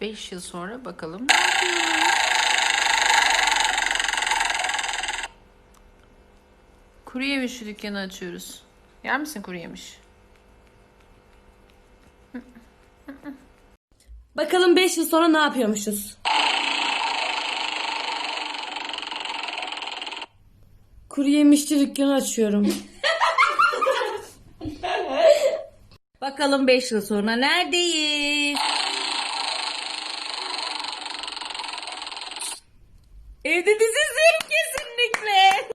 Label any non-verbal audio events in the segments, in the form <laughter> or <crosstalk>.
5 yıl sonra bakalım. Kuru yemişçi dükkanı açıyoruz. Yer misin kuru yemiş? Bakalım 5 yıl sonra ne yapıyormuşuz? Kuru yemişçi dükkanı açıyorum. <laughs> Bakalım 5 yıl sonra neredeyiz? Evde dizi izliyorum kesinlikle.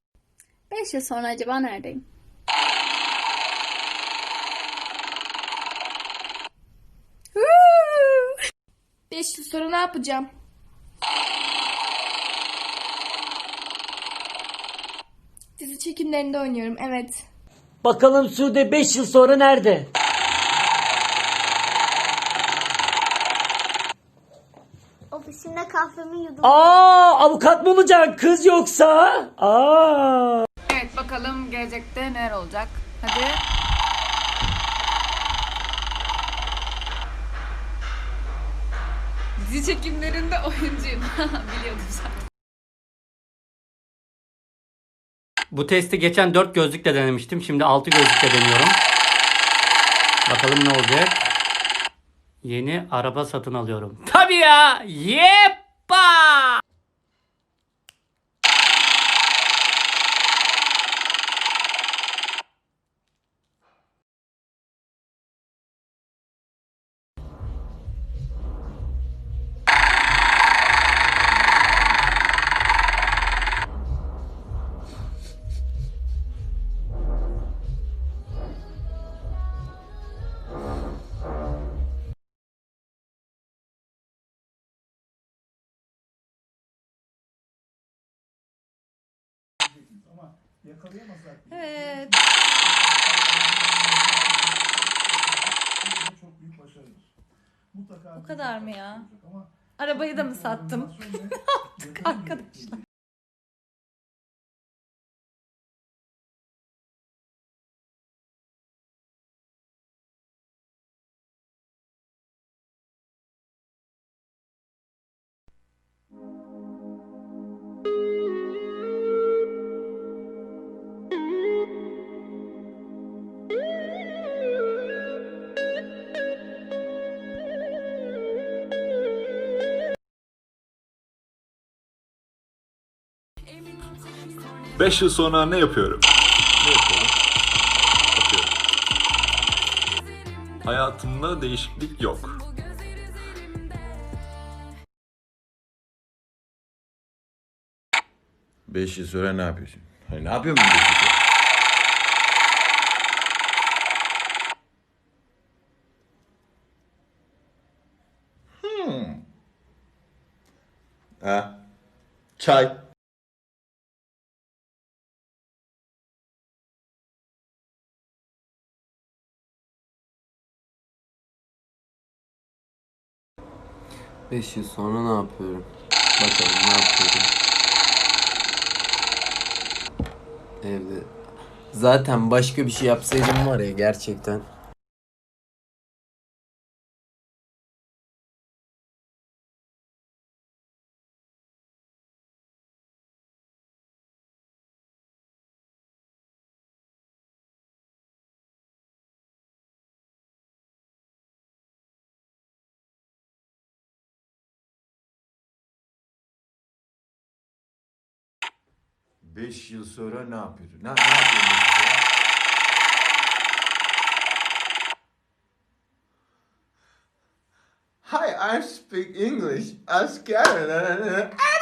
5 yıl sonra acaba neredeyim? Beş yıl sonra ne yapacağım? Dizi çekimlerinde oynuyorum, evet. Bakalım Sude 5 yıl sonra nerede? Ofisinde kahvemi yudum. Aa avukat mı olacaksın kız yoksa? Aa. Evet bakalım gelecekte neler olacak. Hadi. Dizi çekimlerinde oyuncuyum. <laughs> Biliyordum zaten. Bu testi geçen 4 gözlükle denemiştim. Şimdi 6 gözlükle deniyorum. Bakalım ne olacak. Yeni araba satın alıyorum. Tabii ya. Yeppa! Evet. Bu kadar mı ya? Arabayı da mı sattım? ne <laughs> yaptık arkadaşlar? Beş yıl sonra ne yapıyorum? Ne yapıyorum? Bakıyorum. Hayatımda değişiklik yok. Beş yıl sonra ne yapıyorsun? Hani ne yapıyor musun beş yıl sonra? Hmm. Ha? Çay. Beş yıl sonra ne yapıyorum? Bakalım ne yapıyorum? Evde. Zaten başka bir şey yapsaydım var ya gerçekten. Yıl sonra ne yapıyorsun? Ne, ne? Hi, I speak English. I'm scared. <laughs>